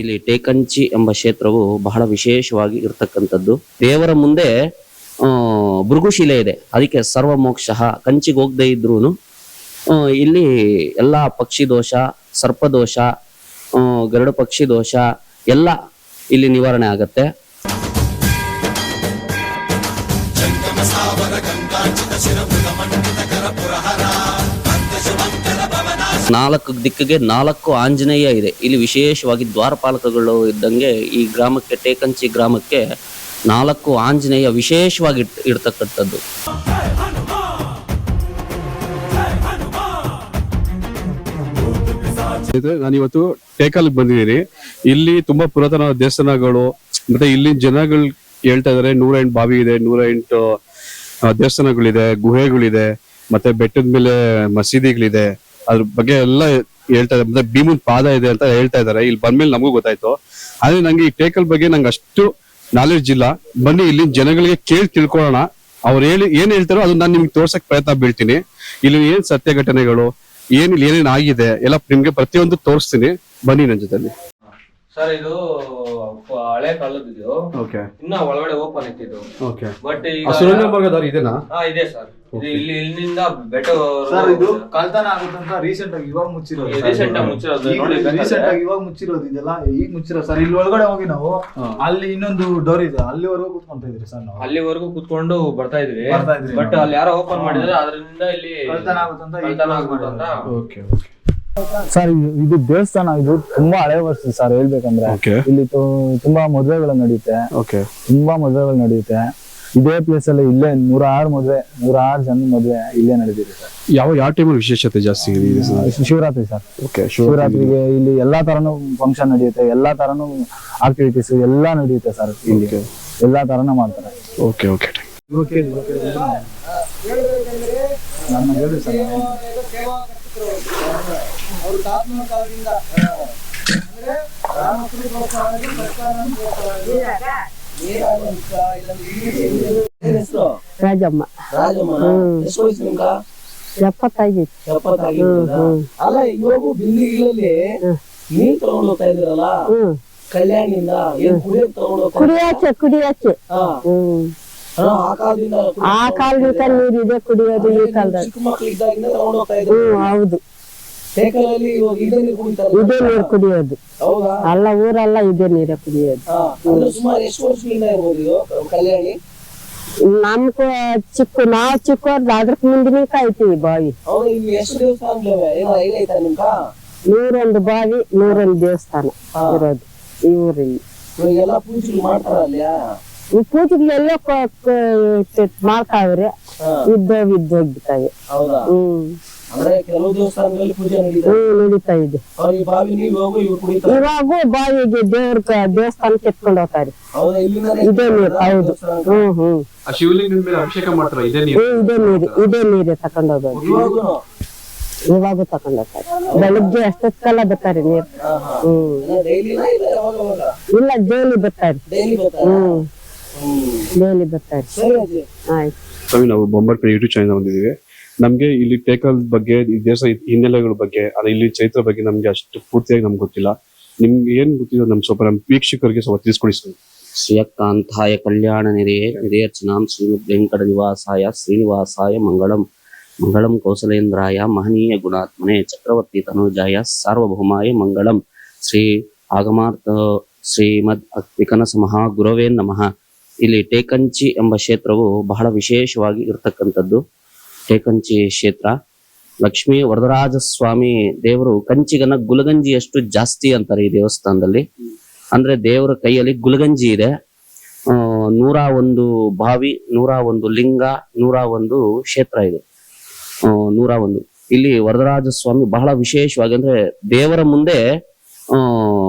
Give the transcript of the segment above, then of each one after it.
ಇಲ್ಲಿ ಟೇಕಂಚಿ ಎಂಬ ಕ್ಷೇತ್ರವು ಬಹಳ ವಿಶೇಷವಾಗಿ ಇರತಕ್ಕಂಥದ್ದು. ದೇವರ ಮುಂದೆ ಭೃಗುಶಿಲೆ ಇದೆ. ಅದಕ್ಕೆ ಸರ್ವಮೋಕ್ಷ, ಕಂಚಿಗೆ ಹೋಗದೆ ಇದ್ರೂನು ಇಲ್ಲಿ ಎಲ್ಲಾ ಪಕ್ಷಿ ದೋಷ ಸರ್ಪದೋಷ ದೋಷ ಗರುಡ ಪಕ್ಷಿ ದೋಷ ಎಲ್ಲ ಇಲ್ಲಿ ನಿವಾರಣೆ ಆಗತ್ತೆ. ನಾಲ್ಕು ದಿಕ್ಕಿಗೆ ನಾಲ್ಕು ಆಂಜನೇಯ ಇದೆ. ಇಲ್ಲಿ ವಿಶೇಷವಾಗಿ ದ್ವಾರಪಾಲಕಗಳು ಇದ್ದಂಗೆ ಈ ಗ್ರಾಮಕ್ಕೆ, ಟೇಕಂಚಿ ಗ್ರಾಮಕ್ಕೆ ನಾಲ್ಕು ಆಂಜನೇಯ ವಿಶೇಷವಾಗಿ ಇರ್ತಕ್ಕಂಥದ್ದು ನಾನು ಇವತ್ತು ಟೇಕಲ್ ಬಂದಿದ್ದೀನಿ. ಇಲ್ಲಿ ತುಂಬಾ ಪುರಾತನ ದೇವಸ್ಥಾನಗಳು, ಮತ್ತೆ ಇಲ್ಲಿ ಜನಗಳು ಹೇಳ್ತಾ ಇದಾರೆ, ನೂರ ಎಂಟು ಬಾವಿ ಇದೆ, ನೂರ ಎಂಟು ದೇವಸ್ಥಾನಗಳಿದೆ, ಗುಹೆಗಳಿದೆ, ಮತ್ತೆ ಬೆಟ್ಟದ ಮೇಲೆ ಮಸೀದಿಗಳಿದೆ. ಅದ್ರ ಬಗ್ಗೆ ಎಲ್ಲ ಹೇಳ್ತಾ ಇದ್ದಾರೆ. ಮತ್ತೆ ಭೀಮನ್ ಪಾದ ಇದೆ ಅಂತ ಹೇಳ್ತಾ ಇದಾರೆ ಇಲ್ಲಿ ಬಂದ್ಮೇಲೆ ನಮಗೂ ಗೊತ್ತಾಯ್ತು. ಆದ್ರೆ ನಂಗೆ ಈ ಟೇಕಲ್ ಬಗ್ಗೆ ನಂಗೆ ಅಷ್ಟು ನಾಲೆಡ್ಜ್ ಇಲ್ಲ. ಬನ್ನಿ ಇಲ್ಲಿ ಜನಗಳಿಗೆ ಕೇಳಿ ತಿಳ್ಕೊಳ್ಳೋಣ. ಅವ್ರು ಹೇಳಿ, ಏನ್ ಹೇಳ್ತಾರೋ ಅದನ್ನ ನಾನು ನಿಮ್ಗೆ ತೋರ್ಸಕ್ ಪ್ರಯತ್ನ ಬೀಳ್ತೀನಿ. ಇಲ್ಲಿ ಏನ್ ಸತ್ಯ ಘಟನೆಗಳು ಏನ್, ಏನೇನ್ ಆಗಿದೆ, ಎಲ್ಲ ನಿಮ್ಗೆ ಪ್ರತಿಯೊಂದು ತೋರಿಸ್ತೀನಿ. ಬನ್ನಿ ನನ್ನ ಜೊತೆಲಿ. ಸರ್ ಇದು ಹಳೆ ಕಾಲದ್ದು ಓಕೆ ಇನ್ನ ಒಳಗಡೆ ಓಪನ್ ಇತ್ತು ಓಕೆ ಬಟ್ ಈಗ ಸುರಂಗ ಇದೆನಾ? ಹಾ ಇದೆ ಸರ್ ಇದು ಇಲ್ಲಿ ಇಲ್ಲಿಂದ ಬೆಟ್ಟ ಸರ್ ಇದು ಕಳ್ತನ ಆಗುತ್ತಂತ ರೀಸೆಂಟ್ ಆಗಿ ಇವಾಗ ಮುಚ್ಚಿರೋದು ರೀಸೆಂಟ್ ಆಗಿ ಮುಚ್ಚಿರೋದು ನೋಡಿ ರೀಸೆಂಟ್ ಆಗಿ ಇವಾಗ ಮುಚ್ಚಿರೋದು ಇದೆಲ್ಲ ಈಗ ಮುಚ್ಚಿರೋದು ಸರ್ ಇಲ್ಲಿ ಒಳಗಡೆ ಹೋಗಿ ನಾವು ಅಲ್ಲಿ ಇನ್ನೊಂದು ಡೋರ್ ಇದೆ. ಅಲ್ಲಿವರೆಗೂ ಕೂತ್ಕೊಂತ ಇದ್ರಿ ಸರ್ ನಾವು. ಅಲ್ಲಿವರೆಗೂ ಕುತ್ಕೊಂಡು ಬರ್ತಾ ಇದ್ವಿ. ಬರ್ತಾ ಇದ್ರಿ ಬಟ್ ಅಲ್ಲಿ ಯಾರೋ ಓಪನ್ ಮಾಡಿದ್ರೆ ಅದರಿಂದ ಇಲ್ಲಿ ಕಳ್ತನ ಆಗುತ್ತಂತ ಕಳ್ತನ ಅಂತ. ಆಗುತ್ತಂತ ಮಾಡಿರೋದು. ಓಕೆ ಸರ್ ಇದು- ದೇವಸ್ಥಾನ ಇದು ತುಂಬಾ ಹಳೆ ವರ್ಷ ಸರ್ ಹೇಳ್ಬೇಕಂದ್ರೆ. ಇಲ್ಲಿ ತುಂಬಾ ಮದುವೆಗಳು ನಡೆಯುತ್ತೆ ತುಂಬಾ ಮದುವೆಗಳು ನಡೆಯುತ್ತೆ ಇದೇ ಪ್ಲೇಸ್ ಅಲ್ಲಿ ಇಲ್ಲೇ ನೂರಾರು ಮದುವೆ ನೂರಾರು ಜನ ಮದುವೆ ಇಲ್ಲೇ ನಡೆದಿದೆ ಸರ್ ಯಾವ ಯಾವ ಟೈಮ್ ವಿಶೇಷತೆ ಜಾಸ್ತಿ ಶಿವರಾತ್ರಿ ಸರ್ ಶಿವರಾತ್ರಿಗೆ ಇಲ್ಲಿ ಎಲ್ಲಾ ತರನು ಫಂಕ್ಷನ್ ನಡೆಯುತ್ತೆ ಎಲ್ಲಾ ತರನು ಆಕ್ಟಿವಿಟೀಸ್ ಎಲ್ಲಾ ನಡೆಯುತ್ತೆ ಸರ್ ಇಲ್ಲಿ. ಎಲ್ಲಾ ತರನು ಮಾಡ್ತಾರೆ. ಓಕೆ ಓಕೆ ಇವಾಗ ಕೇಳಿ, ಇವಾಗ ಕೇಳಿ. ನನ್ನ ಹೇಳಿ ಸರ್ ನಾನು. ರಾಜಮ್ಮ. ಎಪ್ಪತ್ತೈದು. ಅಲ್ಲ ಇವಾಗ ಬಿಲ್ಡಿಂಗ್ಗಳಲ್ಲಿ ನೀರ್ ತಗೊಂಡ್ ಹೋಗ್ತಾ ಇದ್ರಲ್ಲ ಕಲ್ಯಾಣಿಂದ ಏನ್ ಕುಡಿಯಕ್ ತಗೊಂಡ್ ಹೋಗ್ತಾ ಕುಡಿಯಾಚೆ ಕುಡಿಯಾಚೆ ಆ ಕಾಲದಿಂದ ಆ ಕಾಲದಿಂದ ನೀರಿದೆ ಕುಡಿಯೋದು ಈ ಕಾಲದಲ್ಲಿ. ಚಿಕ್ಕ ಮಕ್ಳು ಇದ್ದಾಗಿಂದ ತಗೊಂಡ್ ಹೋಗ್ತಾ ಇದ್ರು ಹೌದು. ಇವಾಗ ಇದೇ ನೀರು ಕುಡಿತಾರೆ ಇದೇ ನೀರು ಕುಡಿಯೋದು. ಹೌದಾ? ಅಲ್ಲ ಊರಲ್ಲ ಇದೇ ನೀರೇ ಕುಡಿಯೋದು. ಹಾ ಅಂದ್ರೆ ಸುಮಾರು ಎಷ್ಟು ವರ್ಷದಿಂದ ಇರ್ಬೋದು ಇದು ಕಲ್ಯಾಣಿ? ನಮ್ಗ ಚಿಕ್ಕ ನಾವ್ ಚಿಕ್ಕವ್ರದ್ದು ಅದ್ರ ಮುಂದಿನ ಕಾಯ್ತೀವಿ ಬಾವಿ. ಹೌದಾ ಇಲ್ಲಿ ಎಷ್ಟು ದೇವಸ್ಥಾನಗಳಿವೆ? ಏನೋ ಐಡಿಯಾ ಐತಾ ನಿಮ್ಗ ನೂರೊಂದು ಬಾವಿ ನೂರೊಂದು ದೇವಸ್ಥಾನ ಇರೋದು ಈ ಊರಲ್ಲಿ. ಪೂಜೆಗಳು ಈ ಪೂಜೆಗಳೆಲ್ಲ ಮಾಡ್ತಾವ್ರೆ. ಹಾ. ಇದ್ದೋಗಿ ಇದ್ದೋಗ್ಬಿಟ್ಟಾವೆ ಹೌದಾ? ಹ್ಮ್. ಅಂದ್ರೆ ಕೆಲವು ದೇವಸ್ಥಾನಗಳಲ್ಲಿ ಪೂಜೆ ನಡೀತಾರೆ ಹ್ಮ್ ನಡೀತಾ ಇದೆ. ಅವ್ರಿಗೆ ಬಾವಿ ನೀರು ಹೋಗು ಇವ್ರು ಕುಡಿತಾರೆ. ಇವಾಗೂ ಬಾವಿಗೆ ದೇವ್ರ ದೇವಸ್ಥಾನಕ್ಕೆ ಎತ್ಕೊಂಡು ಹೋಗ್ತಾರೆ. ಹೌದಾ ಇದೇ ನೀರು ಹೌದು. ಹ್ಮ್ ಹ್ಮ್. ಆ ಶಿವಲಿಂಗದ ಮೇಲೆ ಅಭಿಷೇಕ ಮಾಡ್ತಾರೆ? ಇದೇ ಹ್ಮ್, ಇದೇ ನೀರು ಇದೇ ನೀರೇ ತಕೊಂಡ್ ಹೋಗೋದು. ಇವಾಗೂನು ಇವಾಗೂ ತಕೊಂಡ್ ಹೋಗ್ತಾರೆ. ಬೆಳಿಗ್ಗೆ ಅಷ್ಟೊತ್ತಲ್ಲ ಬರ್ತಾರೆ ನೀರು. ಹ್ಮ್. ಡೈಲಿನ ಇಲ್ಲ ಯಾವಾಗ ಇಲ್ಲ ಡೈಲಿ ಬರ್ತಾರೆ. ಡೈಲಿ ಬರ್ತಾರೆ. ಹ್ಮ್. ಡೈಲಿ ಬರ್ತಾರೆ. ಸರಿ ಆಯ್ತು. ಸ್ವಾಮಿ ನಾವು ಬೊಂಬರ್ಪೇಟೆ ಯೂಟ್ಯೂಬ್ ಚಾನಲ್ ಬಂದಿದ್ದೀವಿ. ನಮ್ಗೆ ಇಲ್ಲಿ ಟೇಕಲ್ ಬಗ್ಗೆ ದೇಶ ಹಿನ್ನೆಲೆಗಳ ಬಗ್ಗೆ ಅದೇ ಇಲ್ಲಿ ಚೈತ್ರ ಬಗ್ಗೆ ನಮ್ಗೆ ಅಷ್ಟು ಪೂರ್ತಿಯಾಗಿ ನಮ್ಗೆ ಗೊತ್ತಿಲ್ಲ. ನಿಮ್ಗೆ ಏನ್ ಗೊತ್ತಿದೆ ನಮ್ ಸ್ವಲ್ಪ ನಮ್ಮ ವೀಕ್ಷಕರಿಗೆ ಸ್ವಲ್ಪ ತಿಳಿಸ್ಕೊಡಿ ಸ್ವಾಮಿ ಶ್ರೀಯಕಾಂತಾಯ ಕಲ್ಯಾಣ ನಿರೆಯೇ ನಿರೇರ್ಚನಾಂ ಶ್ರೀಮದ್ ವೆಂಕಟ ನಿವಾಸಾಯ, ಶ್ರೀನಿವಾಸಾಯ ಮಂಗಳಂ. ಮಂಗಳಂ ಕೌಸಲೇಂದ್ರಾಯ, ಮಹನೀಯ ಗುಣಾತ್ಮನೆ, ಚಕ್ರವರ್ತಿ ತನುಜಾಯ, ಸಾರ್ವಭೌಮಾಯ ಮಂಗಳಂ. ಶ್ರೀ ಆಗಮಾರ್ಥ, ಶ್ರೀಮದ್ ವಿಕನಸ ಮಹಾ ಗುರವೇ ನಮಃ. ಇಲ್ಲಿ ಟೇಕಂಚಿ ಎಂಬ ಕ್ಷೇತ್ರವು ಬಹಳ ವಿಶೇಷವಾಗಿ ಇರತಕ್ಕಂಥದ್ದು. ಟೇಕಂಚಿ ಕ್ಷೇತ್ರ. ಲಕ್ಷ್ಮೀ ವರದರಾಜ ಸ್ವಾಮಿ ದೇವರು ಕಂಚಿಗನ ಗುಲಗಂಜಿಯಷ್ಟು ಜಾಸ್ತಿ ಅಂತಾರೆ ಈ ದೇವಸ್ಥಾನದಲ್ಲಿ. ಅಂದ್ರೆ ದೇವರ ಕೈಯಲ್ಲಿ ಗುಲಗಂಜಿ ಇದೆ. ನೂರ ಒಂದು ಬಾವಿ, ನೂರ ಒಂದು ಲಿಂಗ, ನೂರ ಒಂದು ಕ್ಷೇತ್ರ ಇದೆ. ನೂರ ಒಂದು. ಇಲ್ಲಿ ವರದರಾಜ ಸ್ವಾಮಿ ಬಹಳ ವಿಶೇಷವಾಗಿ ಅಂದ್ರೆ ದೇವರ ಮುಂದೆ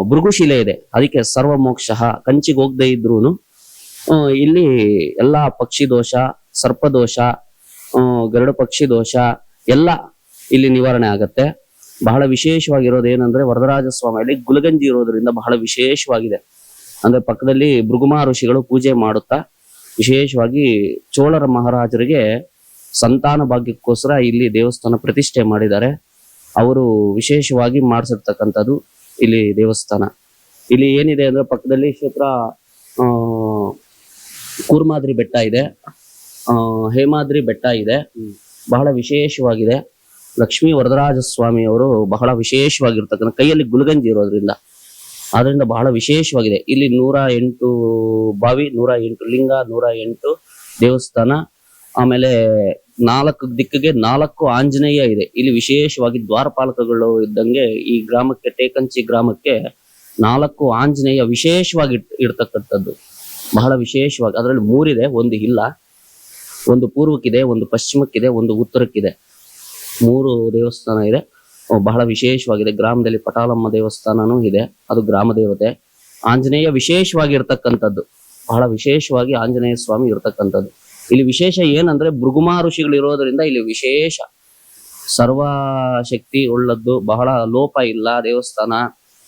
ಭೃಗುಶಿಲೆ ಇದೆ. ಅದಕ್ಕೆ ಸರ್ವಮೋಕ್ಷ, ಕಂಚಿಗೆ ಹೋಗದೆ ಇದ್ರು ಇಲ್ಲಿ ಎಲ್ಲಾ ಪಕ್ಷಿ ದೋಷ, ಸರ್ಪದೋಷ ಗರುಡ ಪಕ್ಷಿ ದೋಷ ಎಲ್ಲ ಇಲ್ಲಿ ನಿವಾರಣೆ ಆಗತ್ತೆ. ಬಹಳ ವಿಶೇಷವಾಗಿರೋದು ಏನಂದ್ರೆ ವರದರಾಜ ಸ್ವಾಮಿಯಲ್ಲಿ ಗುಲಗಂಜಿ ಇರೋದ್ರಿಂದ ಬಹಳ ವಿಶೇಷವಾಗಿದೆ. ಅಂದ್ರೆ ಪಕ್ಕದಲ್ಲಿ ಭೃಗುಮಾ ಋಷಿಗಳು ಪೂಜೆ ಮಾಡುತ್ತಾ, ವಿಶೇಷವಾಗಿ ಚೋಳರ ಮಹಾರಾಜರಿಗೆ ಸಂತಾನ ಭಾಗ್ಯಕ್ಕೋಸ್ಕರ ಇಲ್ಲಿ ದೇವಸ್ಥಾನ ಪ್ರತಿಷ್ಠೆ ಮಾಡಿದ್ದಾರೆ. ಅವರು ವಿಶೇಷವಾಗಿ ಮಾಡಿಸಿರ್ತಕ್ಕಂಥದ್ದು ಇಲ್ಲಿ ದೇವಸ್ಥಾನ. ಇಲ್ಲಿ ಏನಿದೆ ಅಂದ್ರೆ ಪಕ್ಕದಲ್ಲಿ ಕ್ಷೇತ್ರ ಕೂರ್ಮಾದ್ರಿ ಬೆಟ್ಟ ಇದೆ. ಹೇಮಾದ್ರಿ ಬೆಟ್ಟ ಇದೆ. ಬಹಳ ವಿಶೇಷವಾಗಿದೆ. ಲಕ್ಷ್ಮೀ ವರದರಾಜ ಸ್ವಾಮಿ ಅವರು ಬಹಳ ವಿಶೇಷವಾಗಿರ್ತಕ್ಕಂಥ ಕೈಯಲ್ಲಿ ಗುಲ್ಗಂಜಿ ಇರೋದ್ರಿಂದ ಆದ್ರಿಂದ ಬಹಳ ವಿಶೇಷವಾಗಿದೆ. ಇಲ್ಲಿ ನೂರ ಎಂಟು ಬಾವಿ, ನೂರ ಎಂಟು ಲಿಂಗ, ನೂರ ಎಂಟು ದೇವಸ್ಥಾನ, ಆಮೇಲೆ ನಾಲ್ಕು ದಿಕ್ಕಿಗೆ ನಾಲ್ಕು ಆಂಜನೇಯ ಇದೆ. ಇಲ್ಲಿ ವಿಶೇಷವಾಗಿ ದ್ವಾರಪಾಲಕಗಳು ಇದ್ದಂಗೆ ಈ ಗ್ರಾಮಕ್ಕೆ, ಟೇಕಂಚಿ ಗ್ರಾಮಕ್ಕೆ ನಾಲ್ಕು ಆಂಜನೇಯ ವಿಶೇಷವಾಗಿ ಇರ್ತಕ್ಕಂಥದ್ದು ಬಹಳ ವಿಶೇಷವಾಗಿ, ಅದರಲ್ಲಿ ಮೂರಿದೆ, ಒಂದು ಇಲ್ಲ. ಒಂದು ಪೂರ್ವಕ್ಕಿದೆ, ಒಂದು ಪಶ್ಚಿಮಕ್ಕಿದೆ, ಒಂದು ಉತ್ತರಕ್ಕಿದೆ. ಮೂರು ದೇವಸ್ಥಾನ ಇದೆ. ಬಹಳ ವಿಶೇಷವಾಗಿದೆ. ಗ್ರಾಮದಲ್ಲಿ ಪಟಾಲಮ್ಮ ದೇವಸ್ಥಾನನೂ ಇದೆ. ಅದು ಗ್ರಾಮ ದೇವತೆ. ಆಂಜನೇಯ ವಿಶೇಷವಾಗಿ ಇರ್ತಕ್ಕಂಥದ್ದು ಬಹಳ ವಿಶೇಷವಾಗಿ ಆಂಜನೇಯ ಸ್ವಾಮಿ ಇರ್ತಕ್ಕಂಥದ್ದು. ಇಲ್ಲಿ ವಿಶೇಷ ಏನಂದ್ರೆ ಭೃಗುಮಾ ಋಷಿಗಳು ಇರೋದ್ರಿಂದ ಇಲ್ಲಿ ವಿಶೇಷ ಸರ್ವ ಶಕ್ತಿ ಉಳ್ಳದ್ದು. ಬಹಳ ಲೋಪ ಇಲ್ಲ ದೇವಸ್ಥಾನ.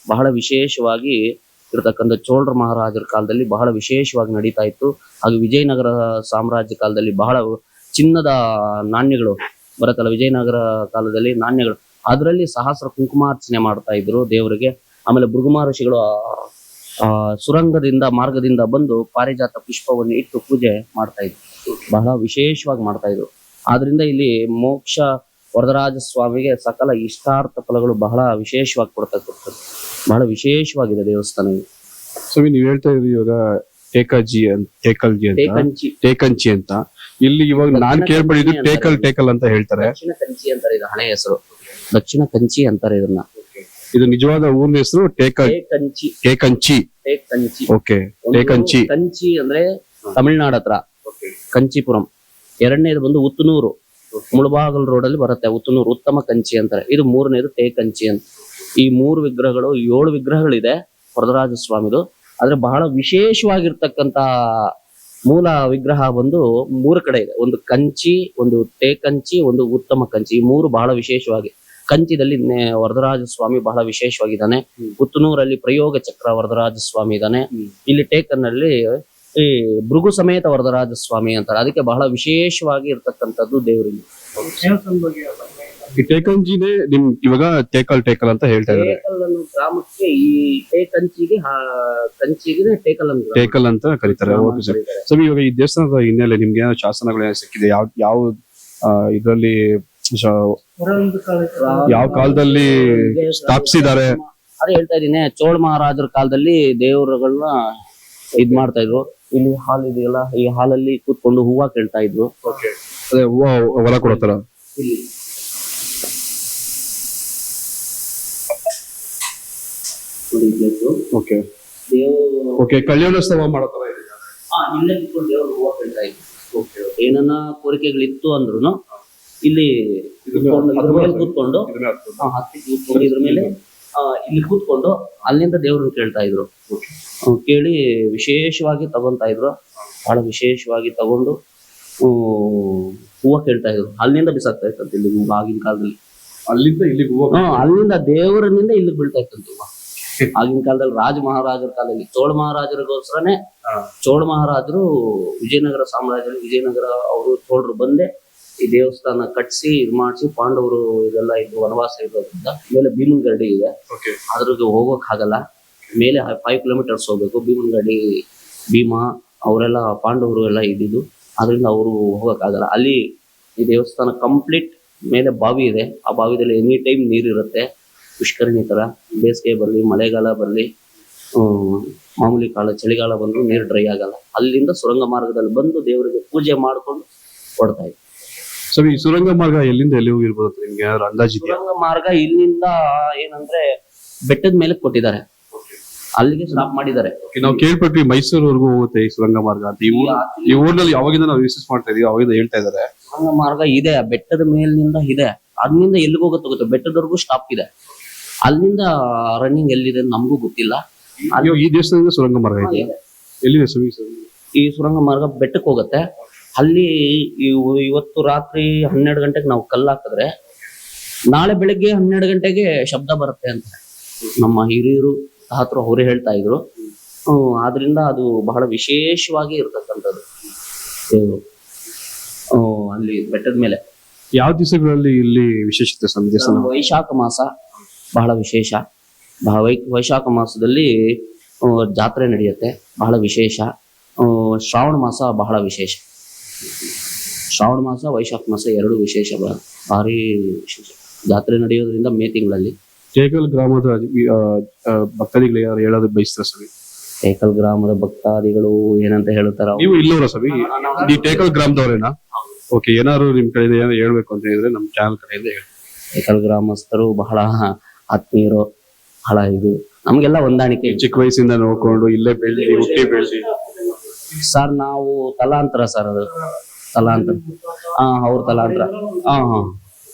ಬಹಳ ವಿಶೇಷವಾಗಿ ಇರತಕ್ಕಂಥ ಚೋಳರ ಮಹಾರಾಜರ ಕಾಲದಲ್ಲಿ ಬಹಳ ವಿಶೇಷವಾಗಿ ನಡೀತಾ ಇತ್ತು. ಹಾಗೂ ವಿಜಯನಗರ ಸಾಮ್ರಾಜ್ಯ ಕಾಲದಲ್ಲಿ ಬಹಳ ಚಿನ್ನದ ನಾಣ್ಯಗಳು ಬರುತ್ತಲ್ಲ, ವಿಜಯನಗರ ಕಾಲದಲ್ಲಿ ನಾಣ್ಯಗಳು. ಅದರಲ್ಲಿ ಸಹಸ್ರ ಕುಂಕುಮಾರ್ಚನೆ ಮಾಡ್ತಾ ಇದ್ರು ದೇವರಿಗೆ. ಆಮೇಲೆ ಭೃಗುಮಾ ಆ- ಸುರಂಗದಿಂದ, ಮಾರ್ಗದಿಂದ ಬಂದು ಪಾರಿಜಾತ ಪುಷ್ಪವನ್ನು ಇಟ್ಟು ಪೂಜೆ ಮಾಡ್ತಾ ಇದ್ರು. ಬಹಳ ವಿಶೇಷವಾಗಿ ಮಾಡ್ತಾ ಇದ್ರು. ಆದ್ರಿಂದ ಇಲ್ಲಿ ಮೋಕ್ಷ ವರದರಾಜ ಸ್ವಾಮಿಗೆ ಸಕಲ ಇಷ್ಟಾರ್ಥ ಫಲಗಳು ಬಹಳ ವಿಶೇಷವಾಗಿ ಕೊಡ್ತಕ್ಕಂಥದ್ದು. ಬಹಳ ವಿಶೇಷವಾಗಿದೆ ದೇವಸ್ಥಾನ ಇದು. ಸ್ವಾಮಿ ನೀವ್ ಹೇಳ್ತಾ ಇದ್ರಿ ಇವಾಗ ಟೇಕಾಜಿ ಅಂತ ಟೇಕಲ್ಜಿ ಅಂತ? ಟೇಕಂಚಿ ಟೇಕಂಚಿ ಅಂತ. ಇಲ್ಲಿ ಇವಾಗ ನಾನ್ ಕೇಳ್ಬಿಟ್ಟಿದ್ದು ಟೇಕಲ್ ಟೇಕಲ್ ಅಂತ ಹೇಳ್ತಾರೆ. ದಕ್ಷಿಣ ಕಂಚಿ ಅಂತಾರೆ ಇದು ಹಳೆ ಹೆಸರು. ದಕ್ಷಿಣ ಕಂಚಿ ಅಂತಾರೆ ಇದನ್ನ. ಇದು ನಿಜವಾದ ಊರಿನ ಹೆಸರು ಟೇಕಲ್ ಟೇಕಂಚಿ ಟೇಕಂಚಿ ಟೇಕಂಚಿ ಓಕೆ ಒಂದು ಟೇಕಂಚಿ ಕಂಚಿ ಅಂದ್ರೆ ತಮಿಳ್ನಾಡು ಹತ್ರ. ಕಂಚಿಪುರಂ. ಎರಡನೇದು ಬಂದು ಉತ್ತನೂರು. ಮುಳಬಾಗಲ್ ರೋಡ್ ಅಲ್ಲಿ ಬರುತ್ತೆ ಉತ್ತನೂರು ಉತ್ತಮ ಕಂಚಿ ಅಂತಾರೆ. ಇದು ಮೂರನೇದು ಟೇಕಂಚಿ ಅಂತ. ಈ ಮೂರು ವಿಗ್ರಹಗಳು ಏಳು ವಿಗ್ರಹಗಳಿದೆ ವರದರಾಜ ಸ್ವಾಮಿದು ಆದ್ರೆ ಬಹಳ ವಿಶೇಷವಾಗಿರ್ತಕ್ಕಂತ ಮೂಲ ವಿಗ್ರಹ ಬಂದು ಮೂರು ಕಡೆ ಇದೆ. ಒಂದು ಕಂಚಿ ಒಂದು ಟೇಕಂಚಿ ಒಂದು ಉತ್ತಮ ಕಂಚಿ. ಈ ಮೂರು ಬಹಳ ವಿಶೇಷವಾಗಿ. ಕಂಚಿದಲ್ಲಿ ವರದರಾಜ ಸ್ವಾಮಿ ಬಹಳ ವಿಶೇಷವಾಗಿದ್ದಾನೆ. ಪುತ್ತನೂರಲ್ಲಿ ಪ್ರಯೋಗ ಚಕ್ರ ವರದರಾಜ ಸ್ವಾಮಿ ಇದ್ದಾನೆ ಇಲ್ಲಿ ಟೇಕನ್ನಲ್ಲಿ ಈ ಭೃಗು ಸಮೇತ ವರದರಾಜ ಸ್ವಾಮಿ ಅಂತಾರೆ. ಅದಕ್ಕೆ ಬಹಳ ವಿಶೇಷವಾಗಿ ಇರ್ತಕ್ಕಂಥದ್ದು ದೇವರಿಗೆ ಈ ಟೇಕಂಜಿನೇ ನಿಮ್ ಇವಾಗ ಟೇಕಲ್ ಟೇಕಲ್ ಅಂತ ಹೇಳ್ತಾ ಇದಾರೆ. ಟೇಕಲ್ ಅನ್ನೋ ಗ್ರಾಮಕ್ಕೆ ಈ ಟೇಕಂಚಿಗೆ ಕಂಚಿಗೆ ಟೇಕಲ್ ಅಂತ ಗ್ರಾಮ. ಟೇಕಲ್ ಅಂತ ಕರೀತಾರೆ. ಓಕೆ ಸರ್ ಸೊ ಇವಾಗ ಈ ದೇವಸ್ಥಾನದ ಹಿನ್ನೆಲೆ ನಿಮ್ಗೆ ಏನೋ ಶಾಸನಗಳು ಏನೋ ಸಿಕ್ಕಿದೆ? ಯಾವ ಯಾವ ಆ, ಇದ್ರಲ್ಲಿ ಶ- ಯಾವ ಕಾಲದಲ್ಲಿ ಸ್ಥಾಪಿಸಿದ್ದಾರೆ? ಅದೇ ಹೇಳ್ತಾ ಇದೀನಿ ಚೋಳ ಮಹಾರಾಜರ ಕಾಲದಲ್ಲಿ ದೇವರುಗಳನ್ನ ಇದ್ ಮಾಡ್ತಾ ಇದ್ರು. ಇಲ್ಲಿ ಹಾಲ್ ಇದೆಯಲ್ಲ ಈ ಹಾಲಲ್ಲಿ ಕೂತ್ಕೊಂಡು ಹೂವ ಕೇಳ್ತಾ ಇದ್ರು. ಅದೇ ಹೂವ ಹೊಲ ಕೊಡೋ ತರ ಇಲ್ಲಿ. ಓಕೆ. ದೇವ್ರು ಓಕೆ ಕಲ್ಯಾಣೋತ್ಸವ ಹಾ ಇಲ್ಲೇ ದೇವ್ರು ಹೂವ ಇದ್ರು. ಏನನ್ನ ಕೋರಿಕೆಗಳಿತ್ತು ಅಂದ್ರುನು ಇಲ್ಲಿ ಕೂತ್ಕೊಂಡು ಇದ್ರ ಮೇಲೆ ಕೂತ್ಕೊಂಡು ಆ, ಹತ್ತಿ ಕೂತ್ಕೊಂಡು ಇದ್ರ ಮೇಲೆ ಆ, ಇಲ್ಲಿ ಕೂತ್ಕೊಂಡು ಅಲ್ಲಿಂದ ದೇವ್ರನ್ನ ಕೇಳ್ತಾ ಇದ್ರು. ಕೇಳಿ ವಿಶೇಷವಾಗಿ ತಗೊಂತಾ ಇದ್ರು. ಬಹಳ ವಿಶೇಷವಾಗಿ ತಗೊಂಡು ಹ್ಮ್, ಹೂವ ಕೇಳ್ತಾ ಇದ್ರು. ಅಲ್ಲಿಂದ ಬಿಸಾಕ್ತಾ ಇತ್ತಂತೆ ಇಲ್ಲಿ ಹೂವ ಆಗಿನ ಕಾಲದಲ್ಲಿ. ಅಲ್ಲಿಂದ ಇಲ್ಲಿಗೆ ಹೂವ ಹಾ ಅಲ್ಲಿಂದ ದೇವರನಿಂದ ಇಲ್ಲಿ ಬೀಳ್ತಾ ಇತ್ತಂತೆ ಹೂವ. ಆಗಿನ ಕಾಲದಲ್ಲಿ ರಾಜ ಮಹಾರಾಜರ ಕಾಲದಲ್ಲಿ ಚೋಳ ಮಹಾರಾಜರಿಗೋಸ್ಕರನೇ ಚೋಳ ಮಹಾರಾಜರು ವಿಜಯನಗರ ಸಾಮ್ರಾಜ್ಯ ವಿಜಯನಗರ ಅವರು ಚೋಳರು ಬಂದೆ ಈ ದೇವಸ್ಥಾನ ಕಟ್ಸಿ ಇದು ಮಾಡಿಸಿ ಪಾಂಡವರು ಇದೆಲ್ಲ ಇದು ವನವಾಸ ಇರೋದ್ರಿಂದ ಮೇಲೆ ಭೀಮನ್ ಗಡ್ಡಿ ಇದೆ. ಅದ್ರಿಗೆ ಹೋಗೋಕ್ ಆಗಲ್ಲ. ಮೇಲೆ ಫೈವ್ ಕಿಲೋಮೀಟರ್ಸ್ ಹೋಗ್ಬೇಕು. ಭೀಮನ್ ಗಡ್ಡಿ ಭೀಮ ಅವರೆಲ್ಲ ಪಾಂಡವರು ಎಲ್ಲ ಇದ್ದಿದ್ದು ಅದರಿಂದ ಅವರು ಹೋಗೋಕ್ಕಾಗಲ್ಲ ಅಲ್ಲಿ ಈ ದೇವಸ್ಥಾನ ಕಂಪ್ಲೀಟ್ ಮೇಲೆ ಬಾವಿ ಇದೆ. ಆ ಬಾವಿದಲ್ಲಿ ಎನಿ ಟೈಮ್ ನೀರಿರುತ್ತೆ. ಪುಷ್ಕರಣಿ ತರ ಬೇಸಿಗೆ ಬರಲಿ ಮಳೆಗಾಲ ಬರಲಿ ಮಾಮೂಲಿ ಕಾಲ ಚಳಿಗಾಲ ಬಂದ್ರು ನೀರು ಡ್ರೈ ಆಗಲ್ಲ. ಅಲ್ಲಿಂದ ಸುರಂಗ ಮಾರ್ಗದಲ್ಲಿ ಬಂದು ದೇವರಿಗೆ ಪೂಜೆ ಮಾಡ್ಕೊಂಡು ಕೊಡ್ತಾ ಇದ್ವಿ. ಸ್ವಾಮಿ ಈ ಸುರಂಗ ಮಾರ್ಗ ಎಲ್ಲಿಂದ ಎಲ್ಲಿ ಹೋಗಿರ್ಬೋದು ನಿಮ್ಗೆ ಅಂದಾಜು ಸುರಂಗ ಮಾರ್ಗ ಇಲ್ಲಿಂದ ಏನಂದ್ರೆ ಬೆಟ್ಟದ ಮೇಲೆ ಕೊಟ್ಟಿದ್ದಾರೆ. ಅಲ್ಲಿಗೆ ಸ್ಟಾಪ್ ಮಾಡಿದ್ದಾರೆ. ನಾವು ಕೇಳ್ಪಟ್ವಿ ಮೈಸೂರವರೆಗೂ ಹೋಗುತ್ತೆ ಈ ಸುರಂಗ ಮಾರ್ಗ ಅಂತ. ಈ ಊರ್ ಈ ಊರ್ನಲ್ಲಿ ಯಾವಾಗಿಂದ ನಾವು ವಿಸಿಟ್ ಮಾಡ್ತಾ ಇದೀವಿ ಅವಾಗಿಂದ ಹೇಳ್ತಾ ಇದಾರೆ ಸುರಂಗ ಮಾರ್ಗ ಇದೆ ಬೆಟ್ಟದ ಮೇಲಿನಿಂದ ಇದೆ. ಅದ್ರಿಂದ ಎಲ್ಲಿಗೆ ಹೋಗುತ್ತೆ ಗೊತ್ತು? ಬೆಟ್ಟದವರೆಗೂ ಸ್ಟಾಪ್ ಇದೆ. ಅಲ್ಲಿಂದ ರನ್ನಿಂಗ್ ಎಲ್ಲಿದೆ ನಮಗೂ ಗೊತ್ತಿಲ್ಲ. ಅಯ್ಯೋ ಈ ದೇಶದಿಂದ ಸುರಂಗ ಮಾರ್ಗ ಇದೆ. ಎಲ್ಲಿದೆ ಸುರಂಗ? ಈ ಸುರಂಗ ಮಾರ್ಗ ಬೆಟ್ಟಕ್ಕೆ ಹೋಗುತ್ತೆ. ಅಲ್ಲಿ ಇವ್- ಇವತ್ತು ರಾತ್ರಿ ಹನ್ನೆರಡು ಗಂಟೆಗೆ ನಾವು ಕಲ್ಲು ಹಾಕಿದ್ರೆ ನಾಳೆ ಬೆಳಗ್ಗೆ ಹನ್ನೆರಡು ಗಂಟೆಗೆ ಶಬ್ದ ಬರುತ್ತೆ ಅಂತ ನಮ್ಮ ಹಿರಿಯರು ಹತ್ರ ಅವರೇ ಹೇಳ್ತಾ ಇದ್ರು. ಹ್ಮ್, ಆದ್ರಿಂದ ಅದು ಬಹಳ ವಿಶೇಷವಾಗಿ ಇರತಕ್ಕಂಥದ್ದು. ಹ್ಮ್, ಅಲ್ಲಿ ಬೆಟ್ಟದ ಮೇಲೆ. ಯಾವ ದಿವಸಗಳಲ್ಲಿ ಇಲ್ಲಿ ವಿಶೇಷತೆ ದೇವಸ್ಥಾನ ವೈಶಾಖ ಮಾಸ. ಬಹಳ ವಿಶೇಷ. ವೈ- ವೈಶಾಖ ಮಾಸದಲ್ಲಿ ಜಾತ್ರೆ ನಡೆಯುತ್ತೆ. ಬಹಳ ವಿಶೇಷ. ಶ್ರಾವಣ ಮಾಸ ಬಹಳ ವಿಶೇಷ. ಶ್ರಾವಣ ಮಾಸ ವೈಶಾಖ ಮಾಸ ಎರಡು ವಿಶೇಷ ಭಾರಿ ವಿಶೇಷ. ಜಾತ್ರೆ ನಡೆಯೋದ್ರಿಂದ ಮೇ ತಿಂಗಳಲ್ಲಿ. ಟೇಕಲ್ ಗ್ರಾಮದ ಭಕ್ತಾದಿಗಳು ಯಾರು ಹೇಳೋದು ಬಯಸ್ತಾರೆ ಸ್ವಾಮಿ ಟೇಕಲ್ ಗ್ರಾಮದ ಭಕ್ತಾದಿಗಳು ಏನಂತ ಹೇಳ್ತಾರ? ನೀವು ಇಲ್ಲವರ ಸ್ವಾಮಿ ಈ ಟೇಕಲ್ ಗ್ರಾಮದವರೇನಾ? ಓಕೆ ಏನಾದ್ರು ನಿಮ್ ಕಡೆಯಿಂದ ಏನಾದ್ರು ಹೇಳ್ಬೇಕು ಅಂತ ಹೇಳಿದ್ರೆ ನಮ್ಮ ಚಾನಲ್ ಕಡೆಯಿಂದ ಹೇಳಿ ಏಕಲ್ ಗ್ರಾಮಸ್ಥರು ಬಹಳ ಆತ್ಮೀಯರು ಹಳ ಇದು ನಮ್ಗೆಲ್ಲ ಹೊಂದಾಣಿಕೆ ಇದೆ. ಚಿಕ್ಕ ವಯಸ್ಸಿಂದ ನೋಡ್ಕೊಂಡು ಇಲ್ಲೇ ಬೆಳ್ಳಿ ಹುಟ್ಟಿ ಬೆಳ್ಳಿ ಸರ್ ನಾವು ತಲಾಂತರ ಸರ್ ಅದು. ತಲಾಂತರ. ಹಾ ಅವ್ರ ತಲಾಂತರ. ಹಾ ಹಾ.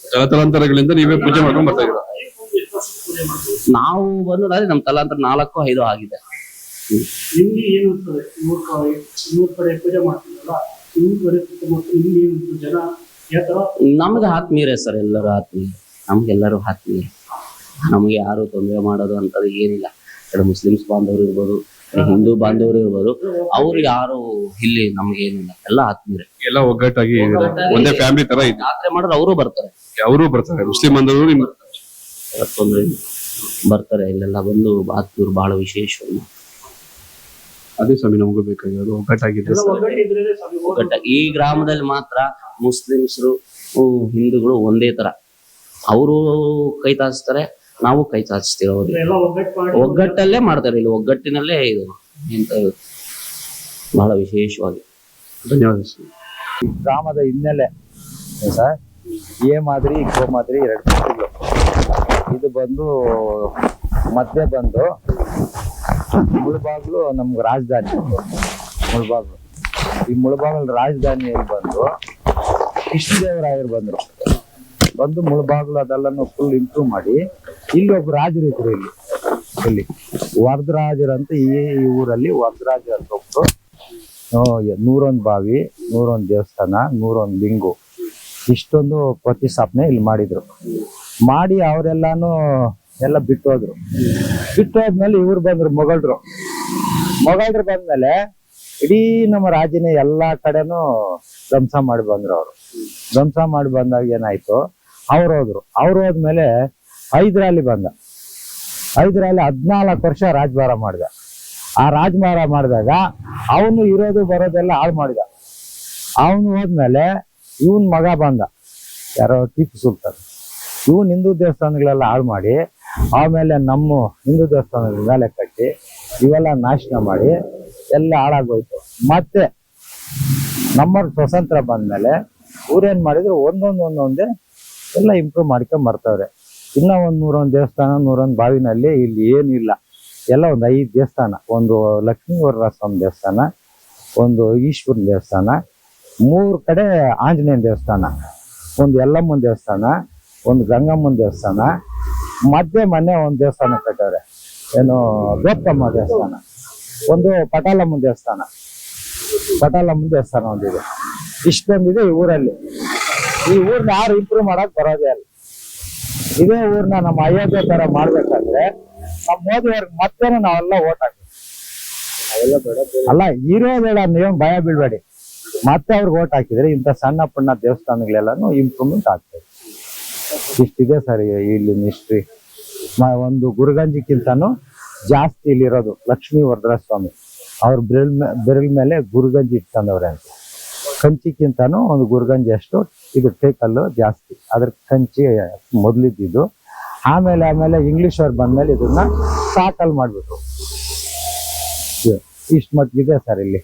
ತಲತಲಾಂತರಗಳಿಂದ ನೀವೇ ಪೂಜೆ ಮಾಡ್ಕೊಂಡು ಬರ್ತಾ ಇದ್ದೀರಾ? ನಾವು ಬಂದ್ರೆ ನಮ್ ತಲಾಂತರ ನಾಲ್ಕು ಐದು ಆಗಿದೆ. ನಿಮ್ಗೆ ಏನು ಅನ್ಸ್ತದೆ ಮೂರ್ ಕಡೆ ಮೂರ್ ಕಡೆ ಪೂಜೆ ಮಾಡ್ತೀರಲ್ಲ ಮೂರ್ ಕಡೆ ಸುತ್ತಮುತ್ತ ನಿಮ್ಗೆ ಏನು ಜನ? ಯಾವ ತರ ನಮ್ಗೆ ಆತ್ಮೀಯರೇ ಸರ್ ಎಲ್ಲರೂ ಆತ್ಮೀಯ ನಮ್ಗೆಲ್ಲರೂ ಆತ್ಮೀಯ ನಮಗೆ ಯಾರು ತೊಂದರೆ ಮಾಡೋದು ಅಂತದ್ದು ಏನಿಲ್ಲ. ಕಡೆ ಮುಸ್ಲಿಮ್ಸ್ ಬಾಂಧವರು ಇರ್ಬೋದು ಹಿಂದೂ ಬಾಂಧವರು ಇರ್ಬೋದು ಅವ್ರು ಯಾರು ಇಲ್ಲಿ ನಮ್ಗೆ ಏನಿಲ್ಲ. ಎಲ್ಲ ಆತ್ಮೀಯರೇ. ಎಲ್ಲ ಒಗ್ಗಟ್ಟಾಗಿ ಒಂದೇ ಫ್ಯಾಮಿಲಿ ತರ ಇದೆ. ಯಾತ್ರೆ ಮಾಡಿದ್ರೆ ಅವರು ಬರ್ತಾರೆ. ಅವರು ಬರ್ತಾರೆ? ಮುಸ್ಲಿಂ ಬಾಂಧವರು ತೊಂದರೆ ಬರ್ತಾರೆ ಇಲ್ಲೆಲ್ಲ ಬಂದು ಆತ್ಮೀಯರು ಬಹಳ ವಿಶೇಷ. ಅದೇ ಸ್ವಾಮಿ ನಮಗೂ ಬೇಕಾಗಿರೋದು ಒಗ್ಗಟ್ಟಾಗಿದೆ ಈ ಗ್ರಾಮದಲ್ಲಿ ಮಾತ್ರ ಮುಸ್ಲಿಮ್ಸ್ ಹಿಂದೂಗಳು ಒಂದೇ ತರ. ಅವರು ಕೈ ತಾಸ್ತಾರೆ ನಾವು ಕೈ ಚಾಚಿಸ್ತೀವಿ ಅವ್ರಿಗೆ ಒಗ್ಗಟ್ಟಲ್ಲೇ ಮಾಡ್ತಾರೆ ಇಲ್ಲಿ ಒಗ್ಗಟ್ಟಿನಲ್ಲೇ ಇದು. ಇಂಥ ಬಹಳ ವಿಶೇಷವಾಗಿ. ಧನ್ಯವಾದ ಗ್ರಾಮದ ಹಿನ್ನೆಲೆ ಸರ್ ಎ ಮಾದರಿ ಗೋ ಮಾದರಿ ಎರಡು ಪಕ್ಷಗಳು ಇದು ಬಂದು ಮಧ್ಯೆ ಬಂದು ಮುಳುಬಾಗ್ಲು ನಮ್ಗೆ ರಾಜಧಾನಿ. ಮುಳುಬಾಗ್ಲು. ಈ ಮುಳುಬಾಗ್ಲು ರಾಜಧಾನಿಯಲ್ಲಿ ಬಂದು ಕೃಷ್ಣದೇವರಾಯರು ಬಂದರು. ಬಂದು ಮುಳುಬಾಗ್ಲು ಅದೆಲ್ಲನೂ ಫುಲ್ ಇಂಪ್ರೂವ್ ಮಾಡಿ ಇಲ್ಲಿ ಒಬ್ಬ ರಾಜರು ಇದ್ರು ಇಲ್ಲಿ. ಇಲ್ಲಿ. ವರದರಾಜರು ಈ ಊರಲ್ಲಿ ವರದರಾಜರು ಅಂತ ಒಬ್ರು. ನೂರೊಂದು ಬಾವಿ, ನೂರೊಂದು ದೇವಸ್ಥಾನ, ನೂರೊಂದು ಲಿಂಗು. ಇಷ್ಟೊಂದು ಪ್ರತಿಷ್ಠಾಪನೆ ಇಲ್ಲಿ ಮಾಡಿದ್ರು. ಮಾಡಿ ಅವರೆಲ್ಲಾನು ಎಲ್ಲ ಬಿಟ್ಟೋದ್ರು. ಬಿಟ್ಟೋದ್ಮೇಲೆ ಇವ್ರು ಬಂದ್ರು ಮೊಘಲ್ರು. ಮೊಘಲ್ರು ಬಂದ್ಮೇಲೆ ಇಡೀ ನಮ್ಮ ರಾಜ್ಯನ ಎಲ್ಲಾ ಕಡೆನೂ ಧ್ವಂಸ ಮಾಡಿ ಬಂದ್ರು ಅವರು. ಧ್ವಂಸ ಮಾಡಿ ಬಂದಾಗ ಏನಾಯ್ತು? ಅವ್ರು ಹೋದ್ರು. ಅವ್ರು ಹೋದ್ಮೇಲೆ ಹೈದರಾಲಿ ಬಂದ. ಐದರಲ್ಲಿ ಹದಿನಾಲ್ಕು ವರ್ಷ ರಾಜಭಾರ ಮಾಡಿದ. ಆ ರಾಜಭಾರ ಮಾಡಿದಾಗ ಅವನು ಇರೋದು ಬರೋದೆಲ್ಲ ಹಾಳು ಮಾಡಿದ. ಅವನು ಹೋದ್ಮೇಲೆ ಇವನ್ ಮಗ ಬಂದ. ಯಾರೋ ಟಿಪ್ಪು ಸುಲ್ತಾನ್. ಇವನ್ ಹಿಂದೂ ದೇವಸ್ಥಾನಗಳೆಲ್ಲ ಹಾಳು ಮಾಡಿ, ಆಮೇಲೆ ನಮ್ಮ ಹಿಂದೂ ದೇವಸ್ಥಾನಗಳ ಮೇಲೆ ಕಟ್ಟಿ ಇವೆಲ್ಲ ನಾಶನ ಮಾಡಿ ಎಲ್ಲ ಹಾಳಾಗೋಯ್ತು. ಮತ್ತೆ ನಮ್ಮ ಸ್ವತಂತ್ರ ಬಂದ್ಮೇಲೆ ಊರೇನ್ ಮಾಡಿದ್ರು ಒಂದೊಂದು ಒಂದೊಂದೇ ಎಲ್ಲ ಇಂಪ್ರೂವ್ ಮಾಡ್ಕೊಂಡ್ ಬರ್ತವ್ರೆ. ಇನ್ನ ಒಂದ್ ನೂರೊಂದು ದೇವಸ್ಥಾನ, ನೂರೊಂದು ಬಾವಿನಲ್ಲಿ ಇಲ್ಲಿ ಏನು ಇಲ್ಲ ಎಲ್ಲ ಒಂದು ಐದು ದೇವಸ್ಥಾನ. ಒಂದು ಲಕ್ಷ್ಮೀವರ ಸ್ವಾಮಿ ದೇವಸ್ಥಾನ, ಒಂದು ಈಶ್ವರನ ದೇವಸ್ಥಾನ, ಮೂರು ಕಡೆ ಆಂಜನೇಯನ ದೇವಸ್ಥಾನ, ಒಂದು ಯಲ್ಲಮ್ಮನ ದೇವಸ್ಥಾನ, ಒಂದು ಗಂಗಮ್ಮನ ದೇವಸ್ಥಾನ, ಮಧ್ಯೆ ಮನೆ ಒಂದು ದೇವಸ್ಥಾನ ಕಟ್ಟವ್ರೆ ಏನು ಗೋಪ್ತಮ್ಮ ದೇವಸ್ಥಾನ, ಒಂದು ಪಟಾಲಮ್ಮನ ದೇವಸ್ಥಾನ. ಪಟಾಲಮ್ಮನ ದೇವಸ್ಥಾನ ಒಂದಿದೆ. ಇಷ್ಟೊಂದಿದೆ ಈ ಊರಲ್ಲಿ. ಈ ಊರನ್ನ ಯಾರು ಇಂಪ್ರೂವ್ ಮಾಡಕ್ ಬರೋದೇ ಇಲ್ಲ. ಇದೇ ಊರ್ನ ನಮ್ಮ ಅಯೋಧ್ಯೆ ತರ ಮಾಡ್ಬೇಕಾದ್ರೆ ನಮ್ಮ ಮೋದಿ ಅವ್ರಿಗೆ ಮತ್ತೆ ನಾವೆಲ್ಲ ಓಟ್ ಹಾಕಬೇಕು. ಅಲ್ಲ ಇರೋ ಬೇಡ ನೀವು ಭಯ ಬೀಳ್ಬೇಡಿ. ಮತ್ತೆ ಅವ್ರಿಗೆ ಓಟ್ ಹಾಕಿದ್ರೆ ಇಂಥ ಸಣ್ಣ ಪುಣ್ಣ ದೇವಸ್ಥಾನಗಳೆಲ್ಲಾನು ಇಂಪ್ರೂವ್ಮೆಂಟ್ ಆಗ್ತದೆ. ಇಷ್ಟಿದೆ ಸರ್ ಇಲ್ಲಿ ಹಿಸ್ಟ್ರಿ ಒಂದು ಗುರುಗಂಜಿಕ್ಕಿಂತನೂ ಜಾಸ್ತಿ ಇಲ್ಲಿರೋದು ಲಕ್ಷ್ಮೀ ವರದರಾಜ ಸ್ವಾಮಿ. ಅವ್ರ ಬೆರಳ ಮೇಲೆ ಗುರುಗಂಜಿ ಇಟ್ಕೊಂಡವ್ರೆ ಅಂತ. ಕಂಚಿಕ್ಕಿಂತನೂ ಒಂದು ಗುರುಗಂಜಿ ಅಷ್ಟು, ಇದು ಟೇಕಲ್ಲು ಜಾಸ್ತಿ. ಅದ್ರ ಕಂಚಿ ಮೊದಲಿದ್ದಿದ್ದು. ಆಮೇಲೆ ಆಮೇಲೆ ಇಂಗ್ಲಿಷ್ ಅವ್ರು ಬಂದ್ಮೇಲೆ ಇದನ್ನ ಸಾಕಲ್ ಮಾಡ್ಬಿಟ್ರು. ಇಷ್ಟು ಮಟ್ಟಿಗಿದೆ ಸರ್ ಇಲ್ಲಿ.